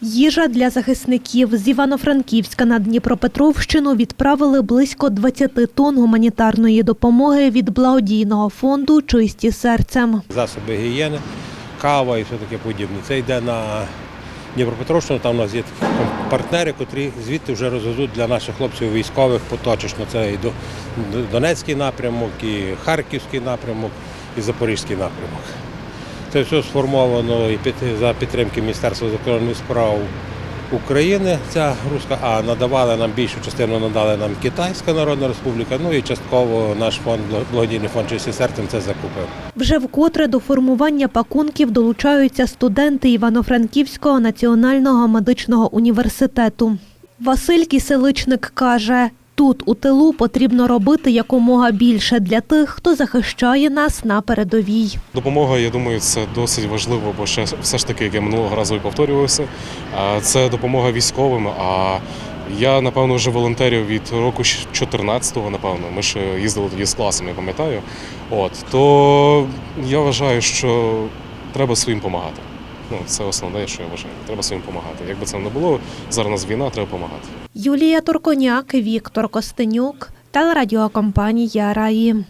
Їжа для захисників з Івано-Франківська на Дніпропетровщину відправили близько 20 тонн гуманітарної допомоги від благодійного фонду Чисті серцем. засоби гігієни, кава і все таке подібне. Це йде на Дніпропетровщину, там у нас є такі партнери, котрі звідти вже розвезуть для наших хлопців військових поточечно. Це і Донецький напрямок, і Харківський напрямок, і Запорізький напрямок. Це все сформовано і під, за підтримки Міністерства закордонних справ України, ця руська, а надавали нам більшу частину надали нам Китайська Народна Республіка, ну і частково наш фонд, благодійний фонд «Чисті серцем це закупив. Вже вкотре до формування пакунків долучаються студенти Івано-Франківського національного медичного університету. Василь Кіселичник каже, тут у тилу потрібно робити якомога більше для тих, хто захищає нас на передовій. Допомога, я думаю, це досить важливо, бо ще все ж таки, як я минулого разу і повторювався, це допомога військовим. А я напевно вже волонтерів від року 14-го, напевно. Ми ще їздили тоді з класом, я пам'ятаю. От то я вважаю, що треба своїм допомагати. Ну, це основне, що я вважаю. Треба своїм допомагати. Якби це не було, зараз війна, треба допомагати. Юлія Турконяк, Віктор Костенюк, телерадіокомпанія Раї.